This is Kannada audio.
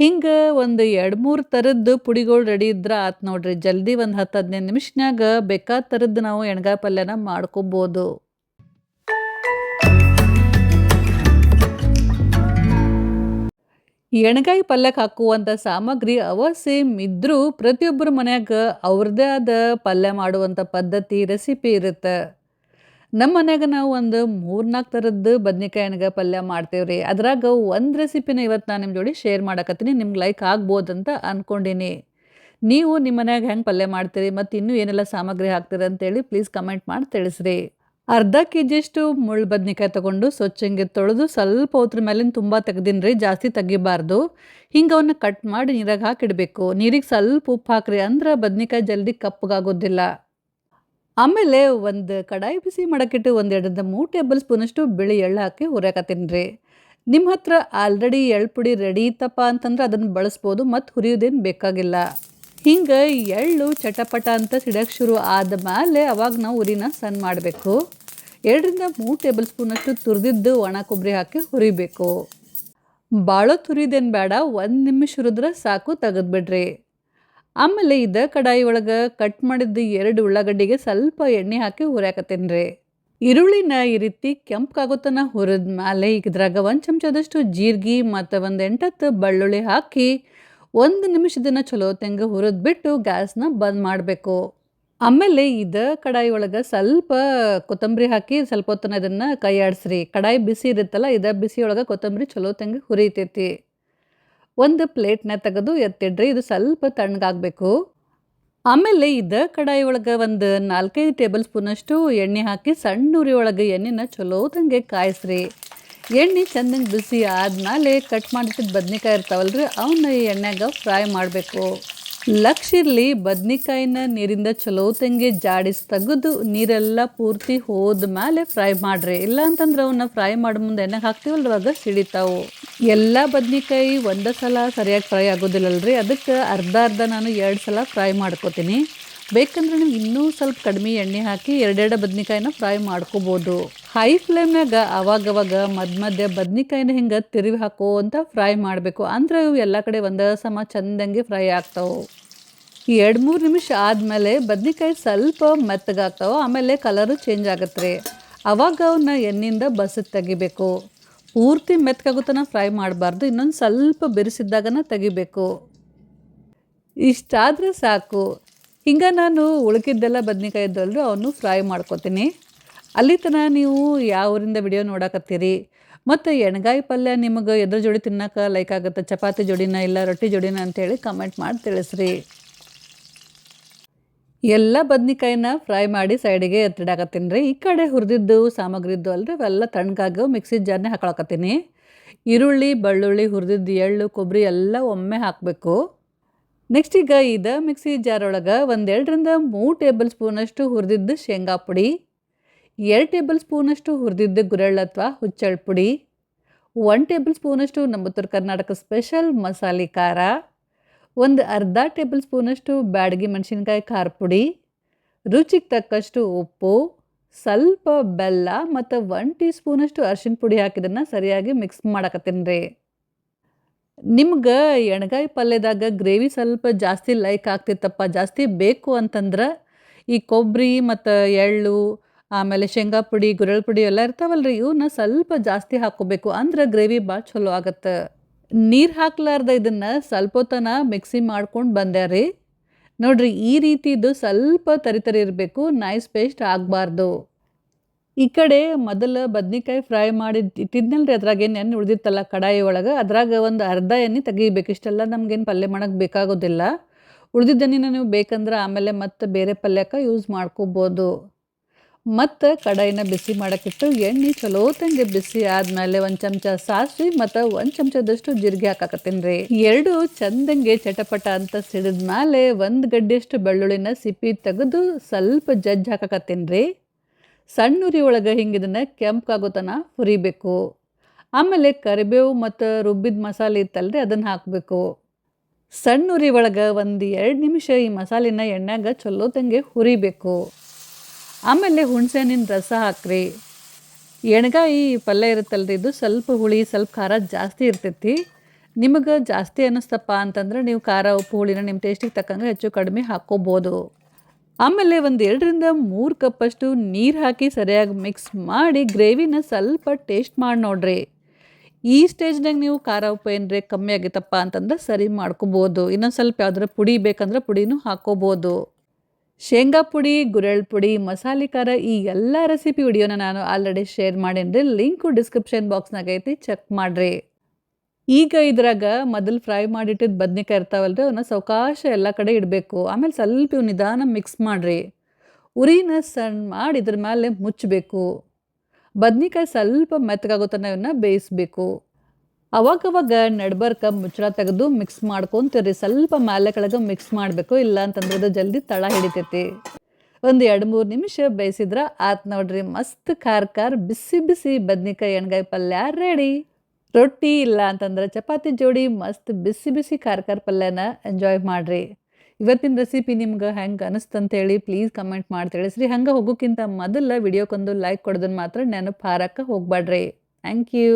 ಹಿಂಗೆ ಒಂದು ಎರಡು ಮೂರು ಥರದ್ದು ಪುಡಿಗಳು ರೆಡಿ ಇದ್ರೆ ಆತು ನೋಡ್ರಿ. ಜಲ್ದಿ ಒಂದು ಹತ್ತು ಹದಿನೈದು ನಿಮಿಷನಾಗ ಬೇಕಾದ ಥರದ್ದು ನಾವು ಎಣ್ಗಾಯಿ ಪಲ್ಯನ ಮಾಡ್ಕೊಬೋದು. ಎಣ್ಗಾಯಿ ಪಲ್ಯಕ್ಕೆ ಹಾಕುವಂಥ ಸಾಮಗ್ರಿ ಅವ ಸೇಮ್ ಇದ್ದರೂ ಪ್ರತಿಯೊಬ್ಬರ ಮನ್ಯಾಗ ಅವ್ರದ್ದೇ ಆದ ಪಲ್ಯ ಮಾಡುವಂಥ ಪದ್ಧತಿ ರೆಸಿಪಿ ಇರುತ್ತೆ. ನಮ್ಮ ಮನ್ಯಾಗ ನಾವು ಒಂದು ಮೂರ್ನಾಲ್ಕು ಥರದ್ದು ಬದ್ನಿಕಾಯಿ ಎಣ್ಗಾಯಿ ಪಲ್ಯ ಮಾಡ್ತೇವೆ ರೀ. ಅದ್ರಾಗ ಒಂದು ರೆಸಿಪಿನ ಇವತ್ತು ನಾನು ನಿಮ್ಮ ಜೋಡಿ ಶೇರ್ ಮಾಡಕತ್ತೀನಿ. ನಿಮ್ಗೆ ಲೈಕ್ ಆಗ್ಬೋದಂತ ಅಂದ್ಕೊಂಡೀನಿ ನೀವು ನಿಮ್ಮ ಮನ್ಯಾಗ ಹೆಂಗೆ ಪಲ್ಯ ಮಾಡ್ತೀರಿ ಮತ್ತು ಇನ್ನೂ ಏನೆಲ್ಲ ಸಾಮಗ್ರಿ ಹಾಕ್ತೀರಿ ಅಂತೇಳಿ ಪ್ಲೀಸ್ ಕಮೆಂಟ್ ಮಾಡಿ ತಿಳಿಸ್ರಿ. ಅರ್ಧ ಕೆ ಜಿಯಷ್ಟು ಮುಳ್ಳು ಬದ್ನಿಕಾಯಿ ತೊಗೊಂಡು ಸ್ವಚ್ಛಂಗೆ ತೊಳೆದು ಸ್ವಲ್ಪ ಹೊತ್ರ ಮೇಲಿನ ತುಂಬ ತೆಗ್ದಿನಿ ರೀ, ಜಾಸ್ತಿ ತೆಗಿಬಾರ್ದು. ಹಿಂಗೆ ಅವನ್ನ ಕಟ್ ಮಾಡಿ ನೀರಾಗ ಹಾಕಿಡಬೇಕು ನೀರಿಗೆ ಸ್ವಲ್ಪ ಉಪ್ಪು ಹಾಕ್ರಿ ಅಂದ್ರೆ ಬದ್ನಿಕಾಯಿ ಜಲ್ದಿ ಕಪ್ಪಗಾಗೋದಿಲ್ಲ ಆಮೇಲೆ ಒಂದು ಕಡಾಯಿ ಬಿಸಿ ಮಾಡೋಕ್ಕಿಟ್ಟು ಒಂದು ಎರಡರಿಂದ ಮೂರು ಟೇಬಲ್ ಸ್ಪೂನಷ್ಟು ಬಿಳಿ ಎಳ್ಳು ಹಾಕಿ ಹುರಿಯಾಕತ್ತೀನಿ ರೀ. ನಿಮ್ಮ ಹತ್ರ ಆಲ್ರೆಡಿ ಎಳ್ಳು ಪುಡಿ ರೆಡಿ ಇತ್ತಪ್ಪ ಅಂತಂದ್ರೆ ಅದನ್ನು ಬಳಸ್ಬೋದು ಮತ್ತು ಹುರಿಯೋದೇನು ಬೇಕಾಗಿಲ್ಲ. ಹಿಂಗೆ ಎಳ್ಳು ಚಟಪಟ ಅಂತ ಸಿಡಕ್ಕೆ ಶುರು ಆದ ಮೇಲೆ ಅವಾಗ ನಾವು ಉರಿನ ಸಣ್ಣ ಮಾಡಬೇಕು. ಎರಡರಿಂದ ಮೂರು ಟೇಬಲ್ ಸ್ಪೂನಷ್ಟು ತುರಿದಿದ್ದು ಒಣ ಕೊಬ್ಬರಿ ಹಾಕಿ ಹುರಿಬೇಕು. ಭಾಳ ತುರಿದೇನು ಬೇಡ, ಒಂದು ನಿಮಿಷ ಹುರಿದ್ರೆ ಸಾಕು, ತೆಗೆದ್ಬಿಡ್ರಿ. ಆಮೇಲೆ ಇದ ಕಡಾಯಿ ಒಳಗೆ ಕಟ್ ಮಾಡಿದ್ದ ಎರಡು ಉಳ್ಳಾಗಡ್ಡಿಗೆ ಸ್ವಲ್ಪ ಎಣ್ಣೆ ಹಾಕಿ ಹುರಿಯಾಕತ್ತೇನೆ ರೀ ಈರುಳ್ಳಿನ ಈ ರೀತಿ ಕೆಂಪಗಾಗುತ್ತನ ಹುರಿದ ಮೇಲೆ ಇದ್ರಾಗ ಒಂದು ಚಮಚದಷ್ಟು ಜೀರಿಗೆ ಮತ್ತು ಒಂದು ಎಂಟತ್ತು ಬೆಳ್ಳುಳ್ಳಿ ಹಾಕಿ ಒಂದು ನಿಮಿಷದನ್ನ ಚಲೋ ತೆಂಗ ಹುರಿದ್ಬಿಟ್ಟು ಗ್ಯಾಸ್ನ ಬಂದ್ ಮಾಡಬೇಕು. ಆಮೇಲೆ ಇದ ಕಡಾಯಿ ಒಳಗೆ ಸ್ವಲ್ಪ ಕೊತ್ತಂಬರಿ ಹಾಕಿ ಸ್ವಲ್ಪ ಹೊತ್ತನ ಇದನ್ನು ಕೈ ಆಡಿಸ್ರಿ ಕಡಾಯಿ ಬಿಸಿ ಇರುತ್ತಲ್ಲ, ಇದ ಬಿಸಿ ಒಳಗೆ ಕೊತ್ತಂಬರಿ ಚಲೋ ತೆಂಗ ಹುರಿತೈತಿ. ಒಂದು ಪ್ಲೇಟ್ನ ತೆಗೆದು ಎತ್ತಿಡ್ರಿ, ಇದು ಸ್ವಲ್ಪ ತಣ್ಣಗಾಗಬೇಕು. ಆಮೇಲೆ ಇದ ಕಡಾಯಿ ಒಳಗೆ ಒಂದು ನಾಲ್ಕೈದು ಟೇಬಲ್ ಸ್ಪೂನಷ್ಟು ಎಣ್ಣೆ ಹಾಕಿ ಸಣ್ಣ ಉರಿ ಒಳಗೆ ಎಣ್ಣೆನ ಚಲೋ ತಂಗೆ ಕಾಯಿಸ್ರಿ. ಎಣ್ಣೆ ಚಂದಂಗೆ ಬಿಸಿ ಆದಮೇಲೆ ಕಟ್ ಮಾಡಿಟ್ಟಿದ್ದು ಬದ್ನಿಕಾಯಿ ಇರ್ತಾವಲ್ರಿ, ಅವನ್ನ ಈ ಎಣ್ಣೆಗೆ ಫ್ರೈ ಮಾಡಬೇಕು. ಲಕ್ಷ ಇರಲಿ ಬದ್ನಿಕಾಯಿನ ನೀರಿಂದ ಚಲೋ ತಂಗೆ ಜಾಡಿಸಿ ತೆಗೆದು ನೀರೆಲ್ಲ ಪೂರ್ತಿ ಹೋದ ಮೇಲೆ ಫ್ರೈ ಮಾಡ್ರಿ. ಇಲ್ಲ ಅಂತಂದ್ರೆ ಅವನ್ನ ಫ್ರೈ ಮಾಡೋ ಮುಂದೆ ಎಣ್ಣೆಗೆ ಹಾಕ್ತೀವಲ್ಲ ಅವಾಗ ಸಿಡಿತಾವು ಎಲ್ಲ ಬದ್ನಿಕಾಯಿ ಒಂದೇ ಸಲ ಸರಿಯಾಗಿ ಫ್ರೈ ಆಗೋದಿಲ್ಲಲ್ರಿ. ಅದಕ್ಕೆ ಅರ್ಧ ಅರ್ಧ ನಾನು ಎರಡು ಸಲ ಫ್ರೈ ಮಾಡ್ಕೋತೀನಿ. ಬೇಕಂದ್ರೆ ನೀವು ಇನ್ನೂ ಸ್ವಲ್ಪ ಕಡಿಮೆ ಎಣ್ಣೆ ಹಾಕಿ ಎರಡೆರಡು ಬದ್ನಿಕಾಯಿನ ಫ್ರೈ ಮಾಡ್ಕೋಬೋದು. ಹೈ ಫ್ಲೇಮ್ನಾಗ ಅವಾಗವಾಗ ಮಧ್ಯ ಮಧ್ಯೆ ಬದ್ನಿಕಾಯಿನ ಹಿಂಗೆ ತಿರುವಿ ಹಾಕೋ ಅಂತ ಫ್ರೈ ಮಾಡಬೇಕು. ಅಂದ್ರೆ ಇವು ಎಲ್ಲ ಕಡೆ ಒಂದೇ ಸಮ ಚಂದಂಗೆ ಫ್ರೈ ಆಗ್ತಾವೆ. ಎರಡು ಮೂರು ನಿಮಿಷ ಆದಮೇಲೆ ಬದ್ನಿಕಾಯಿ ಸ್ವಲ್ಪ ಮೆತ್ತಗಾಗ್ತಾವೆ ಆಮೇಲೆ ಕಲರು ಚೇಂಜ್ ಆಗುತ್ತೆ ರೀ ಅವಾಗ ಅವನ್ನ ಎಣ್ಣೆಯಿಂದ ಬಸದ್ ತೆಗಿಬೇಕು. ಪೂರ್ತಿ ಮೆತ್ತಗಾಗುತ್ತನ ಫ್ರೈ ಮಾಡಬಾರ್ದು, ಇನ್ನೊಂದು ಸ್ವಲ್ಪ ಬೆರೆಸಿದ್ದಾಗನ ತೆಗಿಬೇಕು. ಇಷ್ಟಾದರೆ ಸಾಕು. ಹಿಂಗೆ ನಾನು ಉಳಕಿದ್ದೆಲ್ಲ ಬದ್ನಿಕಾಯಿ ಇದ್ದಲ್ರಿ ಅವನು ಫ್ರೈ ಮಾಡ್ಕೊತೀನಿ. ಅಲ್ಲಿ ತನಕ ನೀವು ಯಾವ ಊರಿಂದ ವಿಡಿಯೋ ನೋಡಾಕತ್ತೀರಿ? ಮತ್ತು ಎಣ್ಗಾಯಿ ಪಲ್ಯ ನಿಮಗೆ ಎದ್ರ ಜೋಡಿ ತಿನ್ನಕ್ಕೆ ಲೈಕ್ ಆಗುತ್ತೆ? ಚಪಾತಿ ಜೋಡಿನ ಇಲ್ಲ ರೊಟ್ಟಿ ಜೋಡಿನ ಅಂತೇಳಿ ಕಮೆಂಟ್ ಮಾಡಿ ತಿಳಿಸ್ರಿ. ಎಲ್ಲ ಬದ್ನಿಕಾಯಿನ ಫ್ರೈ ಮಾಡಿ ಸೈಡಿಗೆ ಎತ್ತಿಡಾಕತ್ತೀನಿ ರೀ ಈ ಕಡೆ ಹುರಿದಿದ್ದು ಸಾಮಗ್ರಿ ಇದ್ದು ಅಲ್ರಿ ಅವೆಲ್ಲ ತಣ್ಣಗಾಗೋ ಮಿಕ್ಸಿ ಜಾರ್ನೇ ಹಾಕೊಳಕತ್ತೀನಿ. ಈರುಳ್ಳಿ, ಬೆಳ್ಳುಳ್ಳಿ ಹುರಿದಿದ್ದು ಎಳ್ಳು ಕೊಬ್ಬರಿ ಎಲ್ಲ ಒಮ್ಮೆ ಹಾಕಬೇಕು. ನೆಕ್ಸ್ಟ್ ಈಗ ಇದ ಮಿಕ್ಸಿ ಜಾರ್ ಒಳಗೆ ಒಂದೆರಡರಿಂದ ಮೂರು ಟೇಬಲ್ ಸ್ಪೂನಷ್ಟು ಹುರಿದಿದ್ದು ಶೇಂಗಾ ಪುಡಿ. ಎರಡು ಟೇಬಲ್ ಸ್ಪೂನಷ್ಟು ಹುರಿದಿದ್ದ ಗುರೆಳ್ಳು ಅಥವಾ ಹುಚ್ಚಳ ಪುಡಿ ಒನ್ ಟೇಬಲ್ ಸ್ಪೂನಷ್ಟು ನಮ್ಮ ಉತ್ತರ ಕರ್ನಾಟಕ ಸ್ಪೆಷಲ್ ಮಸಾಲೆ ಖಾರ, ಒಂದು ಅರ್ಧ ಟೇಬಲ್ ಸ್ಪೂನಷ್ಟು ಬ್ಯಾಡಗಿ ಮೆಣಸಿನ್ಕಾಯಿ ಖಾರ ಪುಡಿ, ರುಚಿಗೆ ತಕ್ಕಷ್ಟು ಉಪ್ಪು, ಸ್ವಲ್ಪ ಬೆಲ್ಲ ಮತ್ತು ಒನ್ ಟೀ ಸ್ಪೂನಷ್ಟು ಅರ್ಶಿನ ಪುಡಿ ಹಾಕಿದನ್ನು ಸರಿಯಾಗಿ ಮಿಕ್ಸ್ ಮಾಡಕತ್ತೀನಿ ರೀ. ನಿಮ್ಗೆ ಎಣ್ಗಾಯಿ ಪಲ್ಯದಾಗ ಗ್ರೇವಿ ಸ್ವಲ್ಪ ಜಾಸ್ತಿ ಲೈಕ್ ಆಗ್ತಿತ್ತಪ್ಪ, ಜಾಸ್ತಿ ಬೇಕು ಅಂತಂದ್ರೆ ಈ ಕೊಬ್ಬರಿ ಮತ್ತು ಎಳ್ಳು ಆಮೇಲೆ ಶೇಂಗಾ ಪುಡಿ ಗುರಳ್ ಪುಡಿ ಎಲ್ಲ ಇರ್ತಾವಲ್ರಿ ಇವನ್ನ ಸ್ವಲ್ಪ ಜಾಸ್ತಿ ಹಾಕೋಬೇಕು ಅಂದ್ರೆ ಗ್ರೇವಿ ಭಾಳ ಚಲೋ ಆಗತ್ತೆ. ನೀರು ಹಾಕ್ಲಾರ್ದ ಇದನ್ನು ಸ್ವಲ್ಪ ಹೊತ್ತನ ಮಿಕ್ಸಿ ಮಾಡ್ಕೊಂಡು ಬಂದೆ ರೀ. ನೋಡ್ರಿ, ಈ ರೀತಿದು ಸ್ವಲ್ಪ ತರಿ ತರಿ ಇರಬೇಕು ನೈಸ್ ಪೇಸ್ಟ್ ಆಗಬಾರ್ದು. ಈ ಕಡೆ ಮೊದಲು ಬದ್ನಿಕಾಯಿ ಫ್ರೈ ಮಾಡಿ ಇಟ್ಟಿದ್ನಲ್ರಿ, ಅದ್ರಾಗ ಏನು ಎಣ್ಣೆ ಉಳಿದಿತ್ತಲ್ಲ ಕಡಾಯಿ ಒಳಗೆ, ಅದ್ರಾಗ ಒಂದು ಅರ್ಧ ಎಣ್ಣೆ ತೆಗಿಬೇಕು. ಇಷ್ಟೆಲ್ಲ ನಮ್ಗೇನು ಪಲ್ಯ ಮಾಡೋಕ್ಕೆ ಬೇಕಾಗೋದಿಲ್ಲ. ಉಳಿದಿದ್ದ ಎಣ್ಣೆನ ನೀವು ಬೇಕಂದ್ರೆ ಆಮೇಲೆ ಮತ್ತೆ ಬೇರೆ ಪಲ್ಯಕ್ಕೆ ಯೂಸ್ ಮಾಡ್ಕೋಬೋದು. ಮತ್ತು ಕಡಾಯಿನ ಬಿಸಿ ಮಾಡೋಕ್ಕಿಟ್ಟು ಎಣ್ಣೆ ಚಲೋ ತಂಗೆ ಬಿಸಿ ಆದಮೇಲೆ ಒಂದು ಚಮಚ ಸಾಸಿವೆ ಮತ್ತು ಒಂದು ಚಮಚದಷ್ಟು ಜೀರಿಗೆ ಹಾಕಾಕತ್ತೀನಿ ರೀ ಎರಡು ಚಂದಂಗೆ ಚಟಪಟ ಅಂತ ಸಿಡಿದ ಮೇಲೆ ಒಂದು ಗಡ್ಡೆಯಷ್ಟು ಬೆಳ್ಳುಳ್ಳಿನ ಸಿಪ್ಪಿ ತೆಗೆದು ಸ್ವಲ್ಪ ಜಜ್ಜಿ ಹಾಕಾಕತ್ತೀನಿ ರೀ ಸಣ್ಣ ಉರಿ ಒಳಗೆ ಹಿಂಗೆ ಇದನ್ನು ಹುರಿಬೇಕು. ಆಮೇಲೆ ಕರಿಬೇವು ಮತ್ತು ರುಬ್ಬಿದ ಮಸಾಲೆ ಇತ್ತಲ್ರಿ ಅದನ್ನು ಹಾಕಬೇಕು. ಸಣ್ಣ ಉರಿ ಒಳಗೆ ಒಂದು ಎರಡು ನಿಮಿಷ ಈ ಮಸಾಲಿನ ಎಣ್ಣೆಗೆ ಚಲೋ ತಂಗೆ ಹುರಿಬೇಕು. ಆಮೇಲೆ ಹುಣಸೆಹಣ್ಣಿನ ರಸ ಹಾಕ್ರಿ. ಎಣ್ಗಾಯಿ ಪಲ್ಯ ಇರುತ್ತಲ್ರಿ ಇದು, ಸ್ವಲ್ಪ ಹುಳಿ, ಸ್ವಲ್ಪ ಖಾರ ಜಾಸ್ತಿ ಇರ್ತೈತಿ. ನಿಮಗೆ ಜಾಸ್ತಿ ಅನ್ನಿಸ್ತಪ್ಪ ಅಂತಂದ್ರೆ ನೀವು ಖಾರ, ಉಪ್ಪು, ಹುಳಿನ ನಿಮ್ಮ ಟೇಸ್ಟಿಗೆ ತಕ್ಕಂಗೆ ಹೆಚ್ಚು ಕಡಿಮೆ ಹಾಕ್ಕೋಬೋದು ಆಮೇಲೆ ಒಂದು ಎರಡರಿಂದ ಮೂರು ಕಪ್ಪಷ್ಟು ನೀರು ಹಾಕಿ ಸರಿಯಾಗಿ ಮಿಕ್ಸ್ ಮಾಡಿ ಗ್ರೇವಿನ ಸ್ವಲ್ಪ ಟೇಸ್ಟ್ ಮಾಡಿ ನೋಡ್ರಿ. ಈ ಸ್ಟೇಜ್ನಾಗ ನೀವು ಖಾರ, ಉಪ್ಪು ಏನರೆ ಕಮ್ಮಿ ಆಗಿತ್ತಪ್ಪ ಅಂತಂದ್ರೆ ಸರಿ ಮಾಡ್ಕೋಬೋದು. ಇನ್ನೊಂದು ಸ್ವಲ್ಪ ಯಾವ್ದಾರ ಪುಡಿ ಬೇಕಂದ್ರೆ ಪುಡಿನೂ ಹಾಕ್ಕೋಬೋದು ಶೇಂಗಾ ಪುಡಿ ಗುರೆಳ್ ಪುಡಿ, ಮಸಾಲೆ ಖಾರ ಈ ಎಲ್ಲ ರೆಸಿಪಿ ವಿಡಿಯೋನ ನಾನು ಆಲ್ರೆಡಿ ಶೇರ್ ಮಾಡೇನ್ರಿ. ಲಿಂಕು ಡಿಸ್ಕ್ರಿಪ್ಷನ್ ಬಾಕ್ಸ್ನಾಗ ಐತಿ ಚೆಕ್ ಮಾಡಿರಿ. ಈಗ ಇದ್ರಾಗ ಮೊದಲು ಫ್ರೈ ಮಾಡಿಟ್ಟಿದ್ದು ಬದ್ನಿಕಾಯಿ ಇರ್ತಾವಲ್ರಿ ಅವನ್ನ ಸಾವಕಾಶ ಎಲ್ಲ ಕಡೆ ಇಡಬೇಕು. ಆಮೇಲೆ ಸ್ವಲ್ಪ ಇವು ನಿಧಾನ ಮಿಕ್ಸ್ ಮಾಡಿರಿ. ಉರಿನ ಸಣ್ಣ ಮಾಡಿ ಇದ್ರ ಮೇಲೆ ಮುಚ್ಚಬೇಕು ಬದ್ನಿಕಾಯಿ ಸ್ವಲ್ಪ ಮೆತ್ತಗಾಗೋ ತನಕ ಇವನ್ನ ಬೇಯಿಸ್ಬೇಕು. ಅವಾಗವಾಗ ನಡ್ಬರ್ಕ ಮುಚ್ಚಳ ತೆಗೆದು ಮಿಕ್ಸ್ ಮಾಡ್ಕೊಂತೀರಿ ಸ್ವಲ್ಪ ಮೇಲೆ ಕೆಳಗೆ ಮಿಕ್ಸ್ ಮಾಡಬೇಕು. ಇಲ್ಲ ಅಂತಂದ್ರೆ ಅದು ಜಲ್ದಿ ತಳ ಹಿಡಿತೈತಿ. ಒಂದು ಎರಡು ಮೂರು ನಿಮಿಷ ಬೇಯಿಸಿದ್ರೆ ಆತ್ ನೋಡ್ರಿ, ಮಸ್ತ್ ಖಾರ ಖಾರ ಬಿಸಿ ಬಿಸಿ ಬದ್ನಿಕಾಯಿ ಎಣ್ಗಾಯಿ ಪಲ್ಯ ರೆಡಿ. ರೊಟ್ಟಿ ಇಲ್ಲ ಅಂತಂದ್ರೆ ಚಪಾತಿ ಜೋಡಿ ಮಸ್ತ್ ಬಿಸಿ ಬಿಸಿ ಖಾರ ಖಾರ ಪಲ್ಯನ ಎಂಜಾಯ್ ಮಾಡಿರಿ. ಇವತ್ತಿನ ರೆಸಿಪಿ ನಿಮ್ಗೆ ಹೆಂಗೆ ಅನಿಸ್ತಂತೇಳಿ ಪ್ಲೀಸ್ ಕಮೆಂಟ್ ಮಾಡಿ ತಿಳಿಸ್ರಿ. ಹಂಗೆ ಹೋಗೋಕ್ಕಿಂತ ಮೊದಲ ವಿಡಿಯೋಕ್ಕೊಂದು ಲೈಕ್ ಕೊಡೋದನ್ನ ಮಾತ್ರ ನೆನಪು ಹಾರಕ್ಕೆ ಹೋಗ್ಬೇಡ್ರಿ ಥ್ಯಾಂಕ್ ಯು